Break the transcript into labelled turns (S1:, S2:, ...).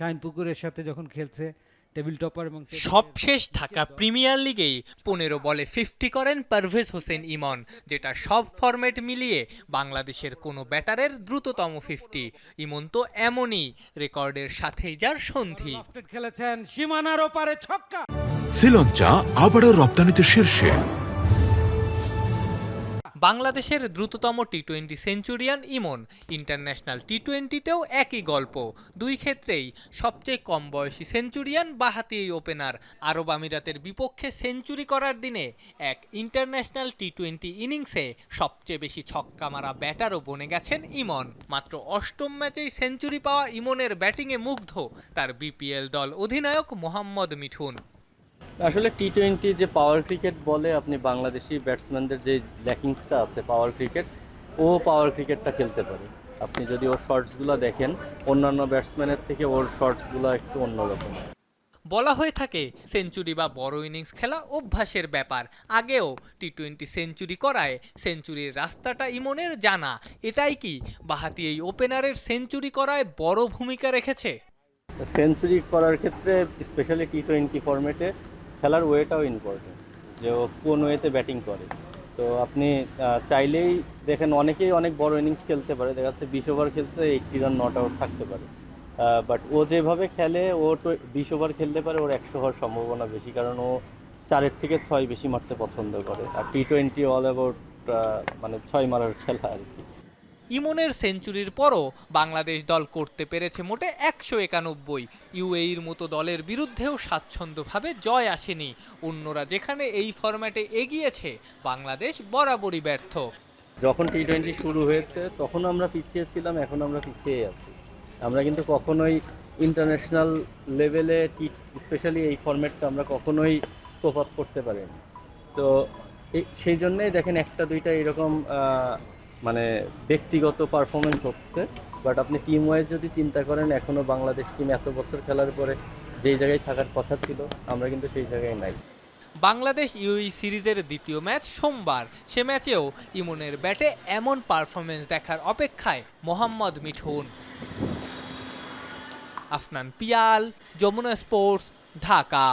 S1: শাহিনপুকুরের সাথে যখন খেলছে টেবিল টপার এবং
S2: সবশেষ ঢাকা প্রিমিয়ার লিগেই। পনেরো বলে ফিফটি করেন পারভেজ হোসেন ইমন যেটা সব ফরম্যাট মিলিয়ে বাংলাদেশের কোনো ব্যাটারের দ্রুততম ফিফটি ইমন তো এমনই রেকর্ডের সাথেই যার সন্ধি।
S1: খেলেছেন সীমানার ওপারে ছক্কা।
S3: শ্রীলঞ্চা আবারও রপ্তানিতে শীর্ষে।
S2: বাংলাদেশের দ্রুততম T twenty centurion Emon, international T টোয়েন্টিতেও একই গল্প। দুই ক্ষেত্রেই সবচেয়ে কম বয়সী সেঞ্চুরিয়ান বাহাতি এই ওপেনার। আরব আমিরাতের বিপক্ষে সেঞ্চুরি করার দিনে এক ইন্টারন্যাশনাল টি টোয়েন্টি ইনিংসে সবচেয়ে বেশি ছক্কা মারা ব্যাটারও বনে গেছেন ইমন। মাত্র অষ্টম ম্যাচেই সেঞ্চুরি পাওয়া ইমনের ব্যাটিংয়ে মুগ্ধ তার বিপিএল দল অধিনায়ক মোহাম্মদ মিঠুন।
S4: আসলে টি টোয়েন্টি যে পাওয়ার ক্রিকেট বলে আপনি বাংলাদেশি ব্যাটসম্যানদের যে ল্যাকিংসটা আছে পাওয়ার ক্রিকেট ও পাওয়ার ক্রিকেটটা খেলতে পারে। আপনি যদি ওর শর্টসগুলো দেখেন অন্যান্য ব্যাটসম্যানের থেকে ওর শর্টসগুলো একটু অন্যরকম।
S2: বলা হয়ে থাকে সেঞ্চুরি বা বড় ইনিংস খেলা অভ্যাসের ব্যাপার। আগেও টি টোয়েন্টি সেঞ্চুরি করায় সেঞ্চুরির রাস্তাটা ইমনের জানা। এটাই কি বাহাতি এই ওপেনারের সেঞ্চুরি করায় বড় ভূমিকা রেখেছে?
S4: সেঞ্চুরি করার ক্ষেত্রে স্পেশালি টি টোয়েন্টি ফরম্যাটে খেলার ওয়েটাও ইম্পর্টেন্ট যে ও কোন ওয়েতে ব্যাটিং করে। তো আপনি চাইলেই দেখেন অনেকেই অনেক বড় ইনিংস খেলতে পারে, দেখা যাচ্ছে বিশ ওভার খেলছে এইটটি রান নট আউট থাকতে পারে। বাট ও যেভাবে খেলে, ও বিশ ওভার খেলতে পারে, ওর একশো হওয়ার সম্ভাবনা বেশি, কারণ ও চারের থেকে ছয় বেশি মারতে পছন্দ করে। আর টি টোয়েন্টি অল অ্যাবাউট মানে ছয় মারার খেলা আর কি।
S2: ইমনের সেঞ্চুরির পরও বাংলাদেশ দল করতে পেরেছে মোটে একশো একানব্বই। ইউএইর মতো দলের বিরুদ্ধেও স্বাচ্ছন্দ্যভাবে জয় আসেনি। অন্যরা যেখানে এই ফরম্যাটে এগিয়েছে, বাংলাদেশ বরাবরই ব্যর্থ।
S4: যখন টি টোয়েন্টি শুরু হয়েছে, তখন আমরা পিছিয়ে ছিলাম, এখন আমরা পিছিয়ে আছি। আমরা কিন্তু কখনোই ইন্টারন্যাশনাল লেভেলে টি, স্পেশালি এই ফরম্যাটটা আমরা কখনোই কোপ করতে পারিনি। তো সেই জন্যেই দেখেন একটা দুইটা এরকম মানে ব্যক্তিগত পারফরমেন্স হচ্ছে বাট আপনি টিম ওয়াইজ যদি চিন্তা করেন এখনও বাংলাদেশ টিম এত বছর খেলার পরে যেই জায়গায় থাকার কথা ছিল, আমরা কিন্তু সেই জায়গায় নাই।
S2: বাংলাদেশ ইউই সিরিজের দ্বিতীয় ম্যাচ সোমবার, সে ম্যাচেও ইমনের ব্যাটে এমন পারফরমেন্স দেখার অপেক্ষায় মোহাম্মদ মিঠুন। আফনান পিয়াল, যমুনা স্পোর্টস ঢাকা।